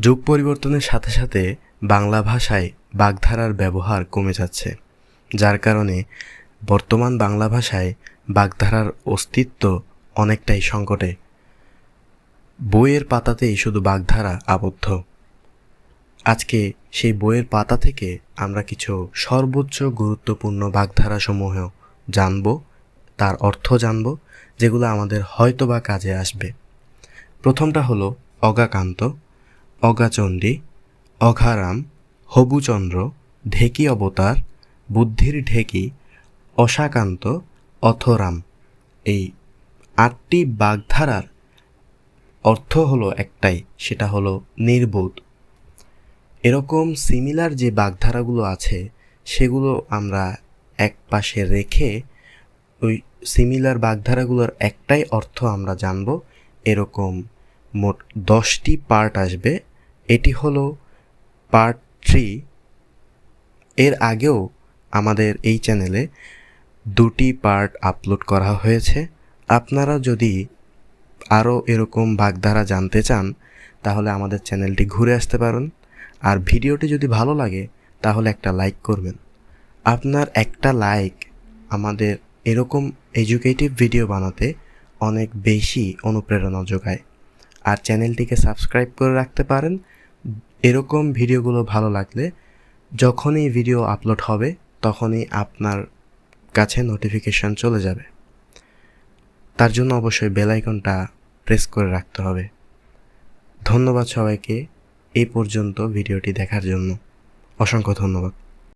যুগ পরিবর্তনের সাথে সাথে বাংলা ভাষায় বাগধারার ব্যবহার কমে যাচ্ছে, যার কারণে বর্তমান বাংলা ভাষায় বাগধারার অস্তিত্ব অনেকটাই সংকটে। বইয়ের পাতাতেই শুধু বাগধারা আবদ্ধ। আজকে সেই বইয়ের পাতা থেকে আমরা কিছু সর্বোচ্চ গুরুত্বপূর্ণ বাগধারাসমূহ জানব, তার অর্থ জানব, যেগুলো আমাদের হয়তো বা কাজে আসবে। প্রথমটা হলো অগাকান্ত। অগাচণ্ডী, অঘারাম হবুচন্দ্র ঢেকি অবতার, বুদ্ধির ঢেকি, অশাকান্ত, অথরাম। এই আটটি বাগধারার অর্থ হলো একটাই, সেটা হলো নির্বোধ। এরকম সিমিলার যে বাগধারাগুলো আছে, সেগুলো আমরা এক পাশে রেখে ওই সিমিলার বাগধারাগুলোর একটাই অর্থ আমরা জানব। এরকম মোট দশটি পার্ট আসবে এটি হলো পার্ট থ্রি এর আগেও আমাদের এই চ্যানেলে দুটি পার্ট আপলোড করা হয়েছে। আপনারা যদি আরও এরকম বাগধারা জানতে চান, তাহলে আমাদের চ্যানেলটি ঘুরে আসতে পারেন। আর ভিডিওটি যদি ভালো লাগে, তাহলে একটা লাইক করবেন। আপনার একটা লাইক আমাদের এরকম এডুকেটিভ ভিডিও বানাতে অনেক বেশি অনুপ্রেরণা যোগায়। আর চ্যানেলটিকে সাবস্ক্রাইব করে রাখতে পারেন। এরকম ভিডিওগুলো ভালো লাগলে যখনই ভিডিও আপলোড হবে, তখনই আপনার কাছে নোটিফিকেশান চলে যাবে। তার জন্য অবশ্যই বেল আইকনটা প্রেস করে রাখতে হবে। ধন্যবাদ সবাইকে, এই পর্যন্ত ভিডিওটি দেখার জন্য। অসংখ্য ধন্যবাদ।